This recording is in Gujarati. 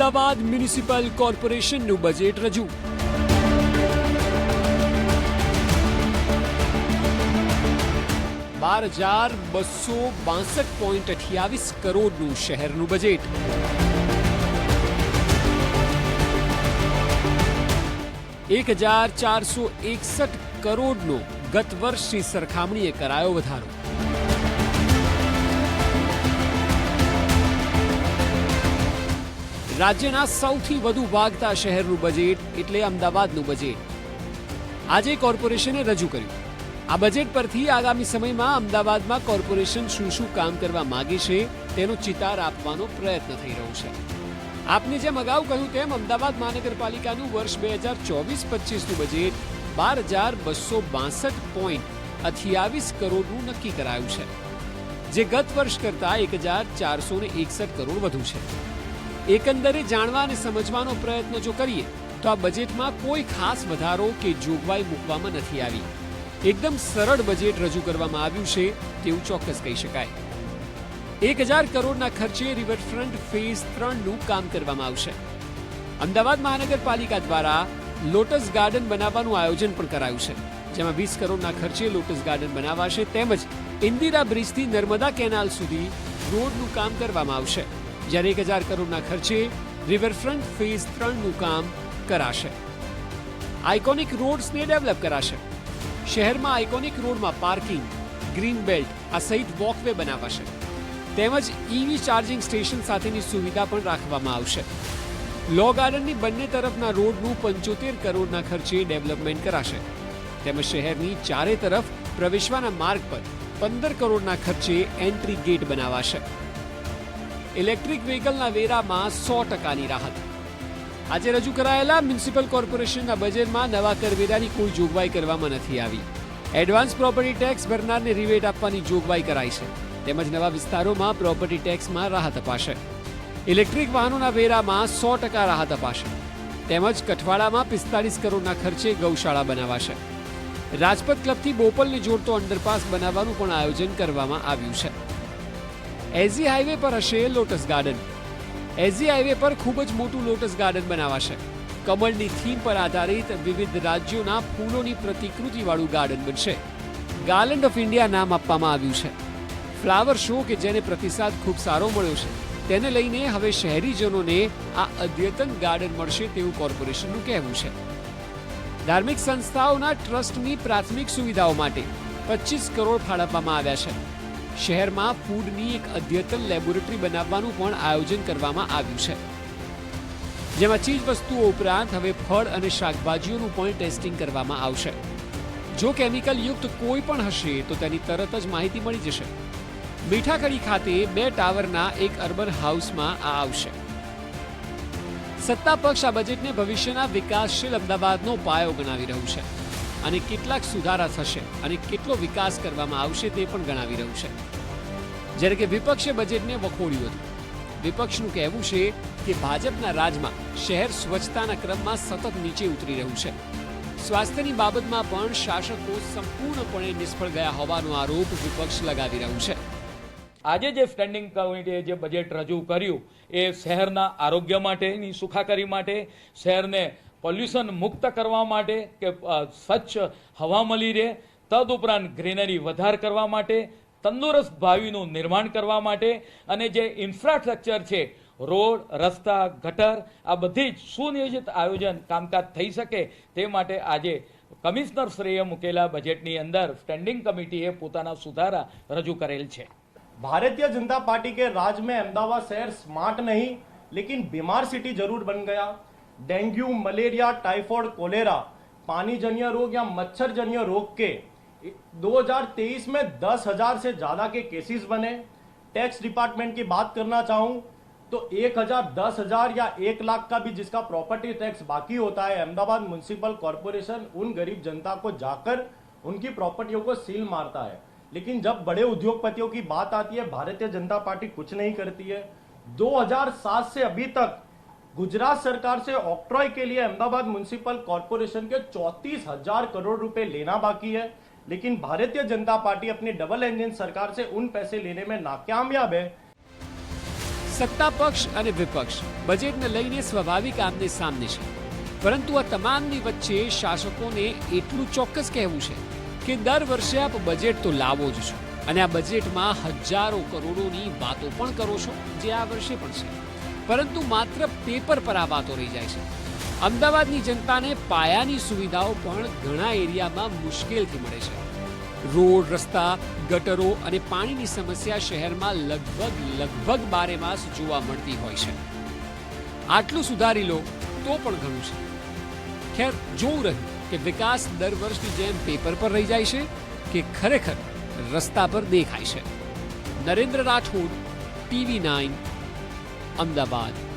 અમદાવાદ મ્યુનિસિપલ કોર્પોરેશનનું બજેટ રજૂ. બાર હજાર બસો બાસઠ પોઈન્ટ અઠ્યાવીસ કરોડનું શહેરનું બજેટ. એક હજાર ચારસો એકસઠ કરોડનો ગત વર્ષની સરખામણીએ કરાયો વધારો. રાજ્યના સૌથી વધુ વાગતા શહેરનું બજેટ એટલે અમદાવાદનું બજેટ. આજે કોર્પોરેશને રજૂ કર્યું. આ બજેટ પરથી આગામી સમયમાં અમદાવાદમાં કોર્પોરેશન શું શું કામ કરવા માગે છે તેનો ચિતાર આપવાનો પ્રયત્ન થઈ રહ્યો છે. આપને જેમ અગાઉ કહ્યું તેમ અમદાવાદ મહાનગરપાલિકાનું વર્ષ બે હજાર ચોવીસ પચીસનું બજેટ બાર હજાર બસો બાસઠ પોઈન્ટ અઠ્યાવીસ કરોડનું નક્કી કરાયું છે. જે ગત વર્ષ કરતાં એક હજાર ચારસો એકસઠ કરોડ વધુ છે. એકંદરે જાણવા અને સમજવાનો પ્રયત્ન જો કરીએ, તો આ બજેટમાં કોઈ ખાસ વધારો કે જોગવાઈ મૂકવામાં નથી આવી. એકદમ સરળ બજેટ રજૂ કરવામાં આવ્યું છે તેવું ચોક્કસ કહી શકાય. એક હજાર કરોડના ખર્ચે રિવરફ્રન્ટ ફેઝ ત્રણનું કામ કરવામાં આવશે. અમદાવાદ મહાનગરપાલિકા દ્વારા લોટસ ગાર્ડન બનાવવાનું આયોજન પણ કરાયું છે, જેમાં વીસ કરોડના ખર્ચે લોટસ ગાર્ડન બનાવાશે તેમજ ઇન્દિરા બ્રિજથી નર્મદા કેનાલ સુધી રોડનું કામ કરવામાં આવશે. જ્યારે એક હજાર કરોડના ખર્ચે રિવરફ્રન્ટ ફેઝ ત્રણનું કામ કરાશે. આઇકોનિક રોડ્સને ડેવલપ કરાશે. શહેરમાં આઇકોનિક રોડમાં પાર્કિંગ, ગ્રીન બેલ્ટ, આ સહિત વોકવે બનાવાશે. તેમજ ઈવી ચાર્જિંગ સ્ટેશન સાથેની સુવિધા પણ રાખવામાં આવશે. લો ગાર્ડનની બંને તરફના રોડનું પંચોતેર કરોડના ખર્ચે ડેવલપમેન્ટ કરાશે. તેમજ શહેરની ચારે તરફ પ્રવેશવાના માર્ગ પર પંદર કરોડના ખર્ચે એન્ટ્રી ગેટ બનાવાશે. ઇલેક્ટ્રિક વ્હીકલના વેરામાં સો ટકાની રાહત. આજે રજૂ કરાયેલા મ્યુનિસિપલ કોર્પોરેશનના બજેટમાં નવા કરવેરાની કોઈ જોગવાઈ કરવામાં નથી આવી. એડવાન્સ પ્રોપર્ટી ટેક્સ ભરનારને રિવેટ આપવાની જોગવાઈ કરાઈ છે. તેમજ નવા વિસ્તારોમાં પ્રોપર્ટી ટેક્સમાં રાહત અપાશે. ઇલેક્ટ્રિક વાહનોના વેરામાં સો ટકા રાહત અપાશે. તેમજ કઠવાડામાં પિસ્તાળીસ કરોડના ખર્ચે ગૌશાળા બનાવાશે. રાજપથ ક્લબથી બોપલને જોડતો અંડરપાસ બનાવવાનું પણ આયોજન કરવામાં આવ્યું છે. એઝી હાઈવે પર હશે લોટસ ગાર્ડન. એઝી હાઈવે પર ખૂબ જ મોટું લોટસ ગાર્ડન બનાવાશે. કમળની થીમ પર આધારિત વિવિધ રાજ્યોના ફૂલોની પ્રતિકૃતિવાળું ગાર્ડન બનશે. ગાર્લેન્ડ ઓફ ઇન્ડિયા નામ આપવામાં આવ્યું છે. ફ્લાવર શો કે જેને પ્રતિસાદ ખૂબ સારો મળ્યો છે, તેને લઈને હવે શહેરીજનોને આ અદ્યતન ગાર્ડન મળશે તેવું કોર્પોરેશનનું કહેવું છે. ધાર્મિક સંસ્થાઓના ટ્રસ્ટની પ્રાથમિક સુવિધાઓ માટે પચીસ કરોડ ફાળવવામાં આવ્યા છે. શહેરમાં ફૂડની એક અદ્યતન લેબોરેટરી બનાવવાનું પણ આયોજન કરવામાં આવ્યું છે. જેમાં ચીજ વસ્તુઓ ઉપરાંત હવે ફળ અને શાકભાજીઓનું પણ ટેસ્ટિંગ કરવામાં આવશે. જો કેમિકલ યુક્ત કોઈ પણ હશે, તો તેની તરત જ માહિતી મળી જશે. મીઠાકડી ખાતે બે ટાવરના એક અર્બન હાઉસમાં આ આવશે. સત્તા પક્ષ આ બજેટને ભવિષ્યના વિકાસશીલ અમદાવાદનો પાયો ગણાવી રહ્યું છે. અને કેટલાક સુધારા થશે અને કેટલો વિકાસ કરવામાં આવશે તે પણ ગણાવી રહ્યું છે. જ્યારે કે વિપક્ષે બજેટને વખોડ્યું હતું. વિપક્ષનું કહેવું છે કે ભાજપના રાજમાં શહેર સ્વચ્છતાના ક્રમમાં સતત નીચે ઉતરી રહ્યું છે. સ્વાસ્થ્યની બાબતમાં પણ શાસકો સંપૂર્ણપણે નિષ્ફળ ગયા હોવાનો આરોપ વિપક્ષ લગાવી રહ્યું છે. આજે જે સ્ટેન્ડિંગ કમિટીએ જે બજેટ રજૂ કર્યું, એ શહેરના આરોગ્ય માટેની, સુખાકારી માટે શહેરને પોલ્યુશન મુક્ત કરવા માટે કે સ્વચ્છ હવા મળી રહે તદ ઉપરાંત ગ્રીનરી વધાર કરવા માટે, તંદુરસ્ત ભાવિનું નિર્માણ કરવા માટે, અને જે ઇન્ફ્રાસ્ટ્રક્ચર છે, રોડ, રસ્તા, ગટર, આ બધી જ સુનિયોજિત આયોજન કામકાજ થઈ શકે તે માટે આજે કમિશનર શ્રેય મૂકેલા બજેટની અંદર સ્ટેન્ડિંગ કમિટીએ પોતાના સુધારા રજૂ કરેલ છે. ભારતીય જનતા પાર્ટી કે રાજ મેં અમદાવાદ શહેર સ્માર્ટ નહીં, લેકિન બીમાર સિટી જરૂર બન ગયા. डेंगू, मलेरिया, टाइफॉइड, कोलेरा पानी जन्य रोग या मच्छर जन्य रोग के 2023 में दस हज़ार से ज़्यादा के केसेस बने। टैक्स डिपार्टमेंट की बात करना चाहूँ तो एक हज़ार दस हज़ार या एक लाख का भी जिसका प्रॉपर्टी टैक्स बाकी होता है, अहमदाबाद म्युनिसिपल कॉरपोरेशन उन गरीब जनता को जाकर उनकी प्रॉपर्टियों को सील मारता है। लेकिन जब बड़े उद्योगपतियों की बात आती है, भारतीय जनता पार्टी कुछ नहीं करती है। 2007 से अभी तक गुजरात सरकार से ऑक्ट्रॉय के लिए अहमदाबाद म्युनिसिपल कॉरपोरेशन के चौतीस हजार करोड़ रुपए लेना बाकी है लेकिन भारतीय जनता पार्टी अपनी डबल इंजन सरकार से उन पैसे लेने में नाकामयाब है સત્તા પક્ષ અને વિપક્ષ બજેટને લઈને સ્વાભાવિક આમને સામને છે પરંતુ આ તમામની વચ્ચે શાસકોને એટલું ચોક્કસ કહેવું છે કે દર વર્ષે આપ બજેટ તો લાવો જ છો અને આ બજેટમાં હજારો કરોડોની વાતો પણ કરો છો જે આ વર્ષે પણ છે પરંતુ માત્ર પેપર પર આ વાતો રહી જાય છે. અમદાવાદની જનતાને પાયાની સુવિધાઓ પણ ઘણા એરિયામાં મુશ્કેલથી મળે છે. રોડ, રસ્તા, ગટરો અને પાણીની સમસ્યા શહેરમાં લગભગ લગભગ બારે માસ જોવા મળતી હોય છે. આટલું સુધારી લો તો પણ ઘણું છે. ખેર, જોવું રહ્યું કે વિકાસ દર વર્ષની જેમ પેપર પર રહી જાય છે કે ખરેખર રસ્તા પર દેખાય છે. Narendra Rathod, TV nine Ahmedabad